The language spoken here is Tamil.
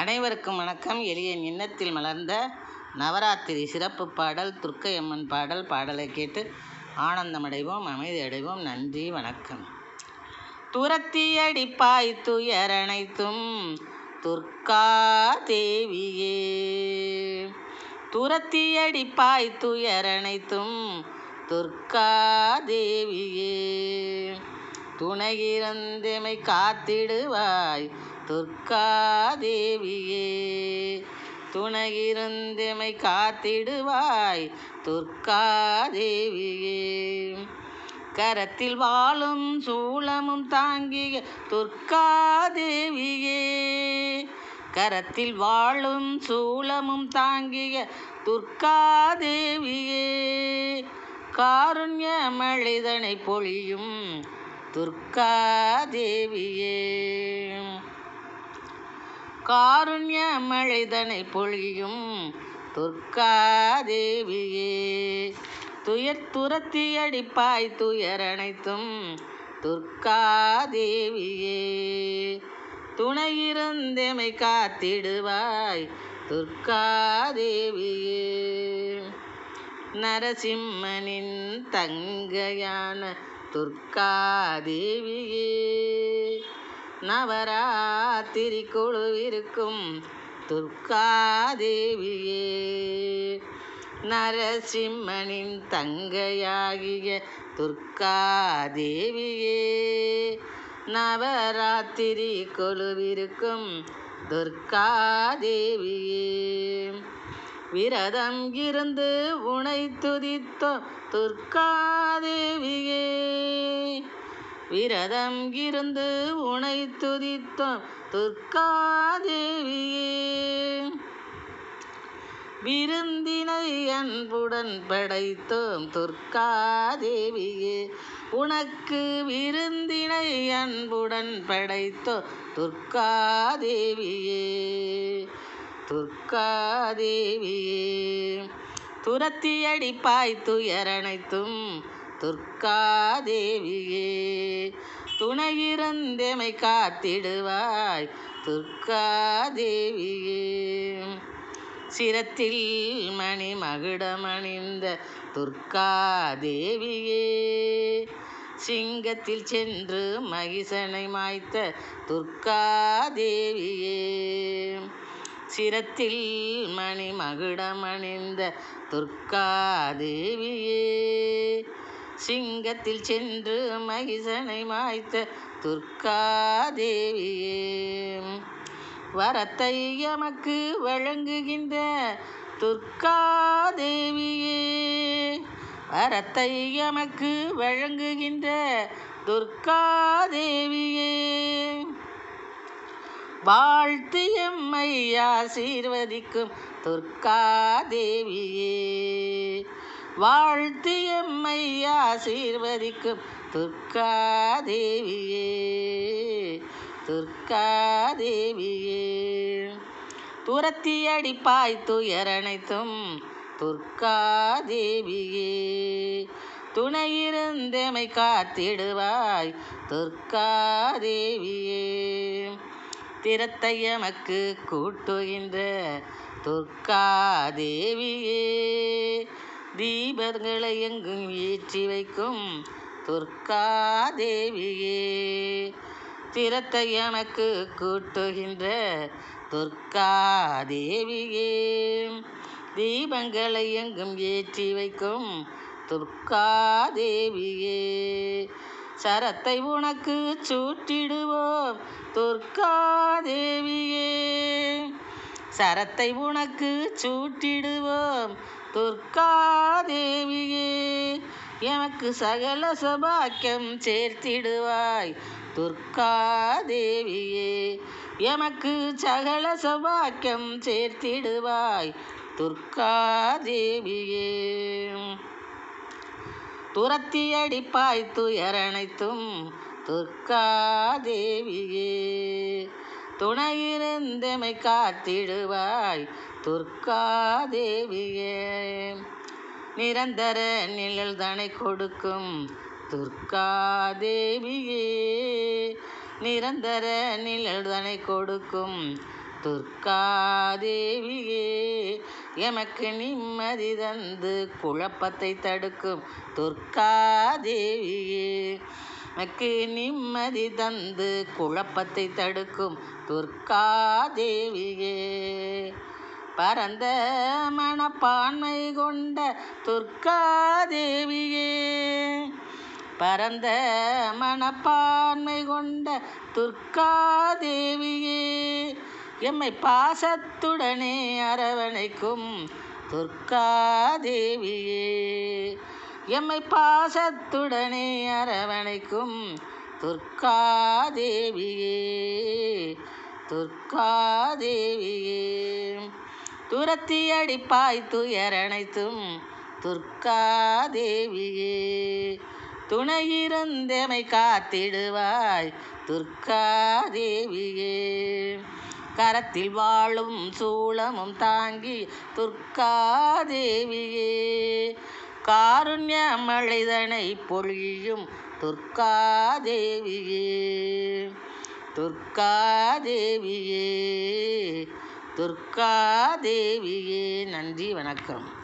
அனைவருக்கும் வணக்கம். எளியன் இன்னத்தில் மலர்ந்த நவராத்திரி சிறப்பு பாடல் துர்க்கையம்மன் பாடல் பாடலை கேட்டு ஆனந்தமடைவோம் அமைதி அடைவோம் நன்றி வணக்கம். துரத்தியடிப்பாய் துயரனைத்தும் துர்க்கா தேவியே. துரத்தியடிப்பாய் துயரனைத்தும் துர்க்கா தேவியே. துணையிறந்தமை காத்திடுவாய் துர்க்காதேவியே தேவியே காத்திடுவாய் துர்க்காதேவியே கரத்தில் வாழும் சூளமும் தாங்கிய துர்க்காதேவியே கரத்தில் வாழும் சூளமும் தாங்கிய துர்க்காதேவியே காருண்ய மழிதனை பொழியும் துர்க்காதேவியே காருண்ய மழைதனை பொழியும் துர்க்காதேவியே துயர் துரத்தி அடிப்பாய் துயர் அனைத்தும் துர்க்காதேவியே துணையிருந்தெமை காத்திடுவாய் துர்க்காதேவியே நரசிம்மனின் தங்கையான துர்க்காதேவியே நவராத்திரி குழுவிருக்கும் துர்க்காதேவியே நரசிம்மனின் தங்கையாகிய துர்க்காதேவியே நவராத்திரி கொலுவிருக்கும் துர்க்காதேவியே விரதம் இருந்து உனை துதித்தோ துர்க்காதேவியே விரதம் இருந்து உனை துதித்தோம். துர்காதேவியே. விருந்தினை அன்புடன் படைத்தோம். துர்காதேவியே. உனக்கு விருந்தினை அன்புடன் படைத்தோம். துர்காதேவியே. துர்காதேவியே. துரத்தியடிப்பாய் துரத்தி துயரனைத்தும் துர்க்கா தேவியே துணையிறந்தெமை காத்திடுவாய் துர்க்கா தேவியே சிரத்தில் மணி மகுடமணிந்த துர்க்கா தேவியே சிங்கத்தில் சென்று மகிசனை மாய்த்த துர்க்கா தேவியே சிரத்தில் மணி மகுடமணிந்த துர்க்கா தேவியே சிங்கத்தில் சென்று மகிசனை மாய்த்த துர்க்காதேவியே வரத்தை எமக்கு வழங்குகின்ற துர்க்காதேவியே வரத்தை எமக்கு வழங்குகின்ற துர்க்காதேவியே வாழ்த்து எம்மை ஆசீர்வதிக்கும் துர்க்காதேவியே வாழ்த்து எம்மை ஆசீர்வதிக்கும் துர்க்கா தேவியே துர்க்கா தேவியே துரத்தி அடிப்பாய் துயரனைத்தும் துர்க்கா தேவியே துணையிருந்தெமை காத்திடுவாய் துர்க்கா தேவியே திறத்தை எமக்கு கூட்டுகின்ற துர்க்கா தேவியே தீபங்களை எங்கும் ஏற்றி வைக்கும் துர்க்கா தேவியே. திறத்தை எனக்கு கூட்டுகின்ற துர்க்கா தேவியே. தீபங்களை எங்கும் ஏற்றி வைக்கும் துர்க்கா தேவியே. சரத்தை உனக்கு சூட்டிடுவோம் துர்க்கா தேவியே. சரத்தை உனக்கு சூட்டிடுவோம் துர்காதேவியே எமக்கு சகல சபாக்கியம் சேர்த்திடுவாய். துர்க்கா தேவியே எமக்கு சகல சபாக்கியம் சேர்த்திடுவாய். துர்காதேவியே துரத்தி அடிப்பாய் துயரனைத்தும் துர்க்கா தேவியே துணையிருந்தமை காத்திடுவாய் துர்க்கா தேவியே நிரந்தர நிழல் தனை கொடுக்கும் துர்க்கா தேவியே நிரந்தர நிழல்தனை கொடுக்கும் துர்க்காதேவியே எமக்கு நிம்மதி தந்து குழப்பத்தை தடுக்கும் துர்க்காதேவியே நமக்கு நிம்மதி தந்து குழப்பத்தை தடுக்கும் துர்க்காதேவியே பரந்த மனப்பான்மை கொண்ட துர்க்காதேவியே பரந்த மனப்பான்மை கொண்ட துர்க்காதேவியே எம்மை பாசத்துடனே அரவணைக்கும் துர்க்காதேவியே எம்மை பாசத்துடனே அரவணைக்கும் துர்காதேவியே துர்காதேவியே. துரத்தி அடிப்பாய் துயரனைத்தும் துர்க்காதேவியே துணையிருந்தமை காத்திடுவாய் துர்காதேவியே. கரத்தில் வாழும் சூளமும் தாங்கி துர்காதேவியே. காருண்ய மழைதனை பொழியும் துர்க்காதேவியே துர்க்காதேவியே துர்க்காதேவியே நன்றி வணக்கம்.